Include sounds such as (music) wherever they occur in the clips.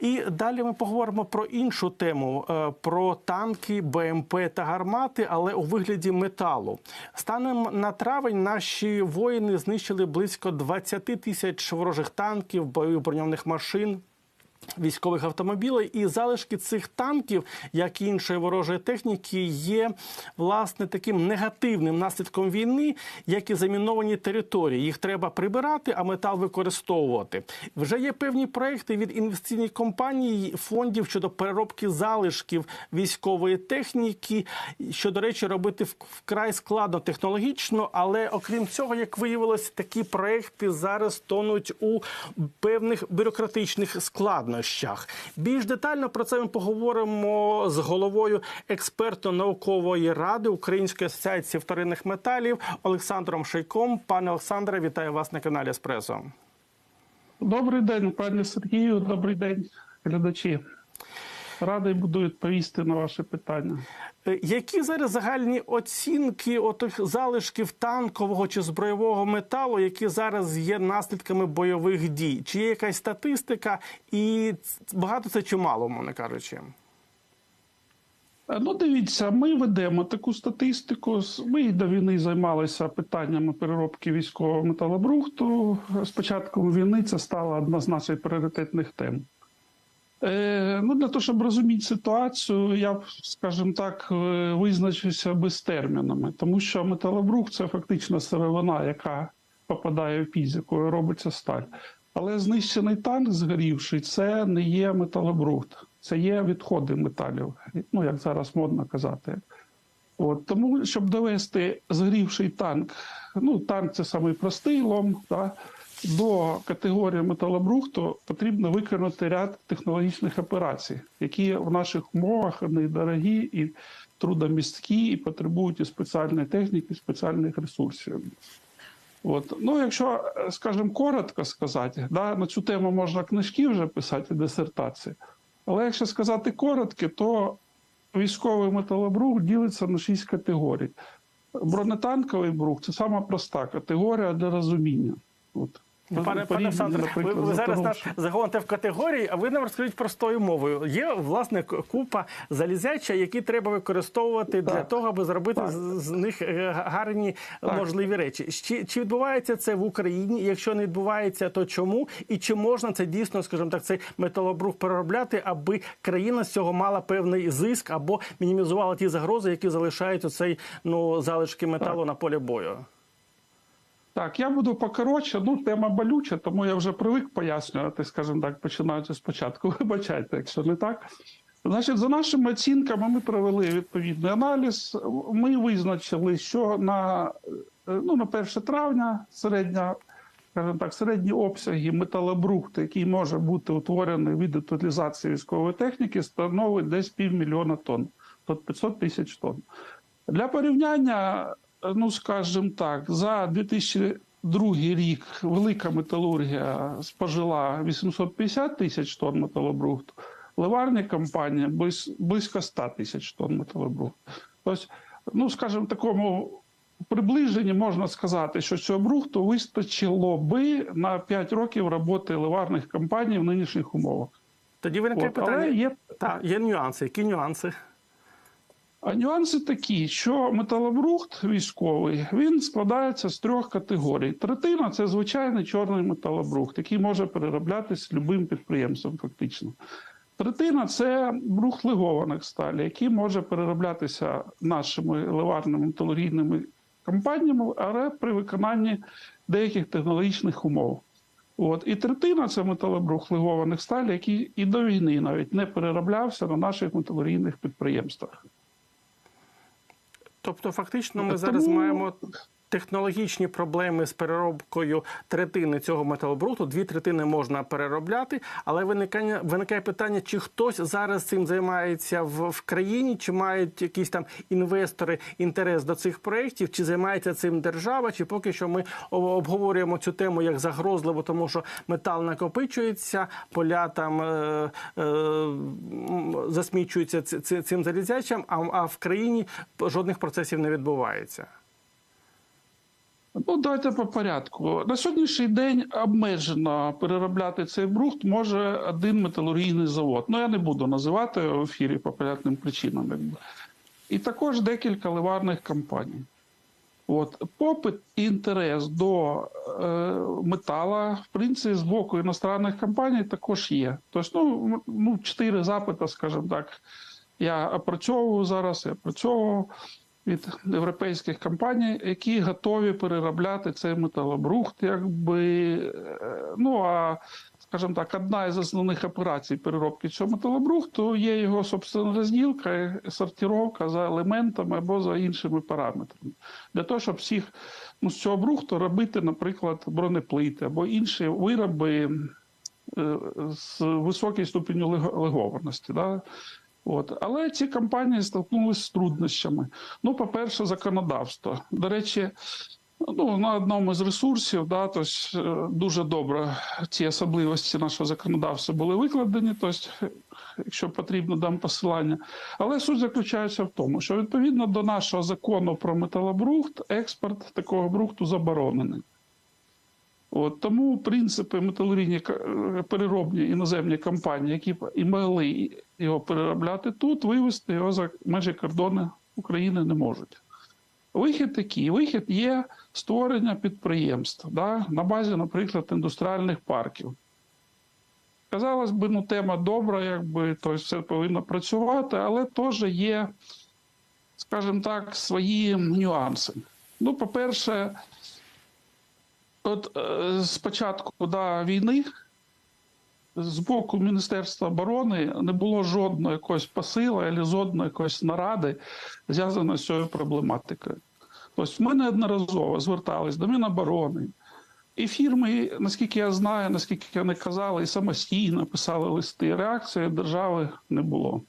І далі ми поговоримо про іншу тему: е, про танки, БМП та гармати, але у вигляді металу. Станом на травень наші воїни знищили близько 20 тисяч ворожих танків, бойових броньованих машин. Військових автомобілів і залишки цих танків, як і іншої ворожої техніки, є власне таким негативним наслідком війни, як і заміновані території. Їх треба прибирати, а метал використовувати. Вже є певні проекти від інвестиційних компаній, фондів щодо переробки залишків військової техніки, що, до речі, робити вкрай складно технологічно. Але окрім цього, як виявилось, такі проекти зараз тонуть у певних бюрократичних складнощах. Більш детально про це ми поговоримо з головою експертно-наукової ради Української асоціації вторинних металів Олександром Шейком. Пане Олександре, вітаю вас на каналі Еспресо. Добрий день, пане Сергію. Добрий день, глядачі. Радий буду відповісти на ваше питання. Е, Які зараз загальні оцінки отих залишків танкового чи збройового металу, які зараз є наслідками бойових дій? Чи є якась статистика, і багато це чи мало, мовно кажучи? Е, Ну, дивіться, ми ведемо таку статистику. Ми до війни займалися питаннями переробки військового металобрухту. З початком війни це стало одна з наших пріоритетних тем. Е, ну, для того, щоб розуміти ситуацію, я б, скажімо так, е, визначився без термінами, тому що металобрух це фактично сировина, яка попадає в фізику і робиться сталь. Але знищений танк, згорівший, це не є металобрухт, це є відходи металів, ну як зараз модно казати. От, тому, щоб довести згорівший танк, ну танк це самий простий лом, да, до категорії металобрухту потрібно виконати ряд технологічних операцій, які в наших умовах вони дорогі і трудомісткі, і потребують і спеціальної техніки, і спеціальних ресурсів. От. Ну, якщо, скажімо, коротко сказати, да, на цю тему можна книжки вже писати, дисертації. Але якщо сказати коротко, то військовий металобрух ділиться на шість категорій. Бронетанковий брух це сама проста категорія для розуміння. От. Пане, пане Порівняно, Олександре, ви, ви зараз нас загоните в категорії, а ви нам розкажіть простою мовою. Є власне купа залізяча, які треба використовувати для того, аби зробити Так. з, з них е, гарні Так. можливі речі. Чи, чи відбувається це в Україні? Якщо не відбувається, то чому? І чи можна це дійсно, скажімо так, цей металобрух переробляти, аби країна з цього мала певний зиск або мінімізувала ті загрози, які залишають оцей ну залишки металу на полі бою? Так, я буду покоротше. Ну, тема болюча, тому я вже привик пояснювати, скажімо так, починаючи спочатку. (laughs) Вибачайте, якщо не так. Значить, за нашими оцінками, ми провели відповідний аналіз. Ми визначили, що на, е, ну, на 1 травня середня, скажімо так, середні обсяги металобрухту, який може бути утворений від утилізації військової техніки, становить десь півмільйона тонн, тобто 500 тисяч тонн. Для порівняння, ну скажімо так, за 2002 рік велика металургія спожила 850 тисяч тонн металобрухту, ливарні компанії близько 100 тисяч тонн металобрухту. Тобто, ну скажімо, такому приближенні можна сказати, що цього брухту вистачило би на 5 років роботи ливарних компаній в нинішніх умовах. Тоді виникає питання. є Так, є нюанси. Які нюанси? А нюанси такі, що металобрухт військовий він складається з трьох категорій. Третина це звичайний чорний металобрухт, який може перероблятися любим підприємством, фактично. Третина це брухт легованих сталі, який може перероблятися нашими ливарними металургійними компаніями, але при виконанні деяких технологічних умов. От. І третина це металобрух легованих сталі, який і до війни навіть не перероблявся на наших металургійних підприємствах. Тобто, фактично, ми Тому- зараз маємо технологічні проблеми з переробкою третини цього металобрухту. Дві третини можна переробляти, але виникає, виникає питання, чи хтось зараз цим займається в, в країні, чи мають якісь там інвестори інтерес до цих проєктів, чи займається цим держава, чи поки що ми обговорюємо цю тему як загрозливу, тому що метал накопичується, поля там е, е, засмічуються цим залізячам, а, а в країні жодних процесів не відбувається. Ну, давайте по порядку. На сьогоднішній день обмежено переробляти цей брухт може один металургійний завод. Ну, я не буду називати в ефірі по понятним причинам. І також декілька ливарних компаній. От попит і інтерес до е, метала, в принципі, з боку іностранних компаній також є. Тобто, ну, ну, запити, скажімо так, я опрацьовую зараз, я опрацьовував від європейських компаній, які готові переробляти цей металобрухт, якби е, ну а скажімо так, одна із основних операцій переробки цього металобрухту є його собственно розділка, сортировка за елементами або за іншими параметрами. Для того, щоб всіх ну, з цього брухту робити, наприклад, бронеплити або інші вироби е, з високою ступеню лего- легованості. Да? От. Але ці компанії стикнулися з труднощами. Ну, по-перше, законодавство. До речі, ну, на одному з ресурсів, да, то е, дуже добре ці особливості нашого законодавства були викладені. Тобто, якщо потрібно, дам посилання. Але суть заключається в тому, що відповідно до нашого закону про металобрухт, експорт такого брухту заборонений. От, тому принципи металургійні е, переробні іноземні компанії, які і могли його переробляти тут, вивезти його за межі кордони України не можуть. Вихід такий: вихід є створення підприємств да, на базі, наприклад, індустріальних парків. Казалось би, ну тема добра, якби то все повинно працювати, але теж є, скажімо так, свої нюанси. Ну, по-перше, от е, з початку да, війни з боку Міністерства оборони не було жодної якогось посила або жодної якоїсь наради зв'язаної з цією проблематикою. Тобто ми неодноразово звертались до Міноборони. І фірми, наскільки я знаю, наскільки вони казали, і самостійно писали листи. Реакції держави не було.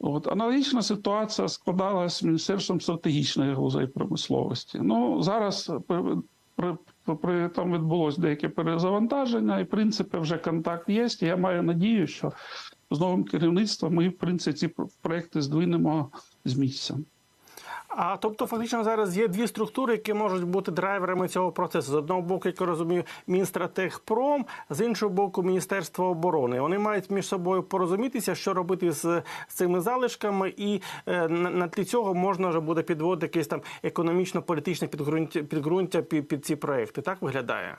От аналогічна ситуація складалася з Міністерством стратегічної галузей промисловості. Ну зараз при, при, там відбулось деяке перезавантаження, і в принципі вже контакт є. Я маю надію, що з новим керівництвом ми, в принципі, ці проекти здвинемо з місця. А тобто, фактично, зараз є дві структури, які можуть бути драйверами цього процесу. З одного боку, як я розумію, Мінстратегпром, з іншого боку, Міністерство оборони. Вони мають між собою порозумітися, що робити з, цими залишками, і е, на, на тлі цього можна вже буде підводити якесь там економічно-політичне підґрунтя, підґрунтя під, під ці проекти. Так виглядає?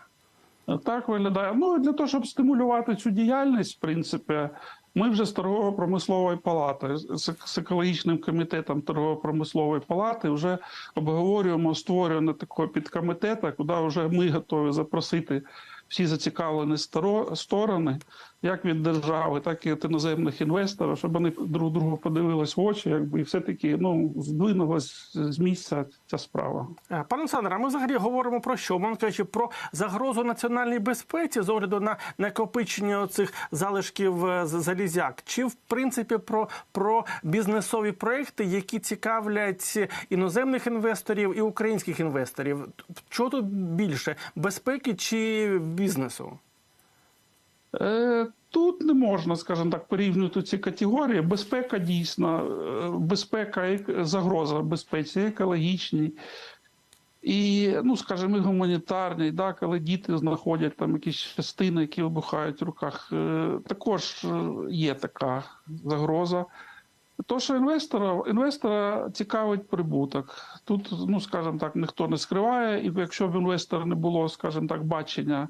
Так виглядає. Ну для того, щоб стимулювати цю діяльність, в принципі, ми вже з торгово-промислової палати, з екологічним комітетом торгово-промислової палати вже обговорюємо створювання такого підкомітету, куди вже ми готові запросити всі зацікавлені сторо- сторони, як від держави, так і від іноземних інвесторів, щоб вони друг другу подивились в очі, якби і все-таки ну, здвинулась з місця ця справа. Е, Пане Олександре, ми взагалі говоримо про що? Мовно кажучи, про загрозу національній безпеці з огляду на накопичення цих залишків е, залізяк, чи в принципі про, про бізнесові проекти, які цікавлять іноземних інвесторів і українських інвесторів? Що тут більше безпеки чи бізнесу? Е, Тут не можна, скажімо так, порівнювати ці категорії. Безпека дійсно, е, безпека загроза безпеці, екологічній. І, ну, скажімо, і гуманітарній, да, коли діти знаходять там якісь частини, які вибухають в руках, е, також є така загроза. То, що інвестора, інвестора цікавить прибуток. Тут, ну скажімо так, ніхто не скриває, і якщо б інвестора не було, скажімо так, бачення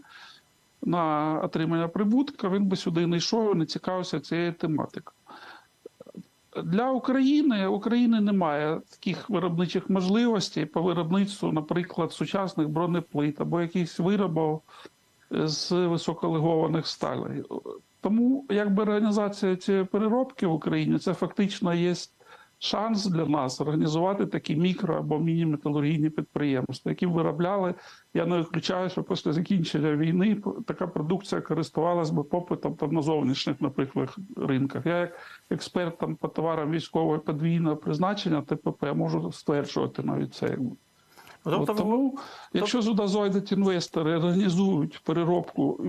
на отримання прибутка, він би сюди не йшов і не цікавився цією тематикою. Для України України немає таких виробничих можливостей по виробництву, наприклад, сучасних бронеплит або якихось виробів з високолегованих сталей. Тому якби організація цієї переробки в Україні це фактично є шанс для нас організувати такі мікро або міні-металургійні підприємства, які виробляли. Я не виключаю, що після закінчення війни така продукція користувалась би попитом там на зовнішніх, наприклад, ринках. Я як експерт там по товарам військового подвійного призначення ТПП можу стверджувати навіть це. Тобто, От тому, якщо сюди зайдуть інвестори, організують переробку,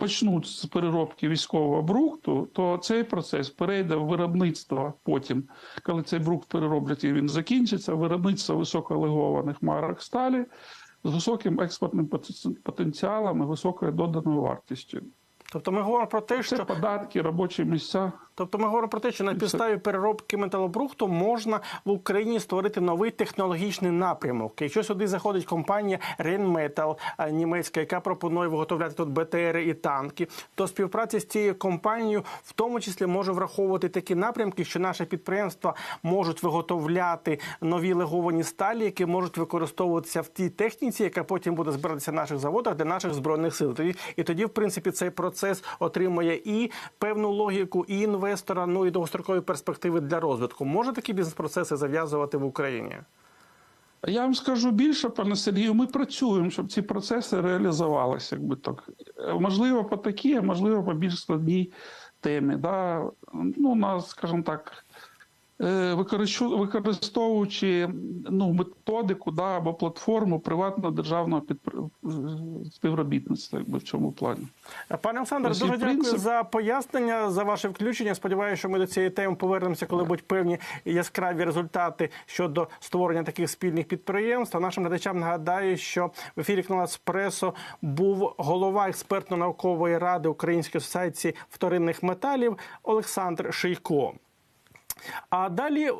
почнуть з переробки військового брухту, то цей процес перейде в виробництво потім, коли цей брухт перероблять і він закінчиться, виробництво високолегованих марок сталі. з високим експортним потенціалом і високою доданою вартістю. Тобто ми говоримо про те, Це що податки, робочі місця. Тобто ми говоримо про те, що на підставі переробки металобрухту можна в Україні створити новий технологічний напрямок. Якщо сюди заходить компанія Rheinmetall а, німецька, яка пропонує виготовляти тут БТРи і танки, то співпраця з цією компанією в тому числі може враховувати такі напрямки, що наші підприємства можуть виготовляти нові леговані сталі, які можуть використовуватися в тій техніці, яка потім буде збиратися на наших заводах для наших збройних сил. І тоді, в принципі, цей процес отримує і певну логіку, і інвестора, ну і довгострокові перспективи для розвитку. Може такі бізнес-процеси зав'язувати в Україні? Я вам скажу більше, пане Сергію, ми працюємо, щоб ці процеси реалізувалися, якби так. Можливо, по такій, а можливо, по більш складній темі. Да? Ну, на, скажімо так, використовуючи ну, методику да, або платформу приватно-державного підпри- е, співробітництва, якби в цьому плані. Пане Олександр, дуже дякую за пояснення, за ваше включення. Сподіваюся, що ми до цієї теми повернемося, коли будуть певні яскраві результати щодо створення таких спільних підприємств. А нашим глядачам нагадаю, що в ефірі каналу Еспресо був голова експертно-наукової ради Української асоціації вторинних металів Олександр Шийко. А далі. е,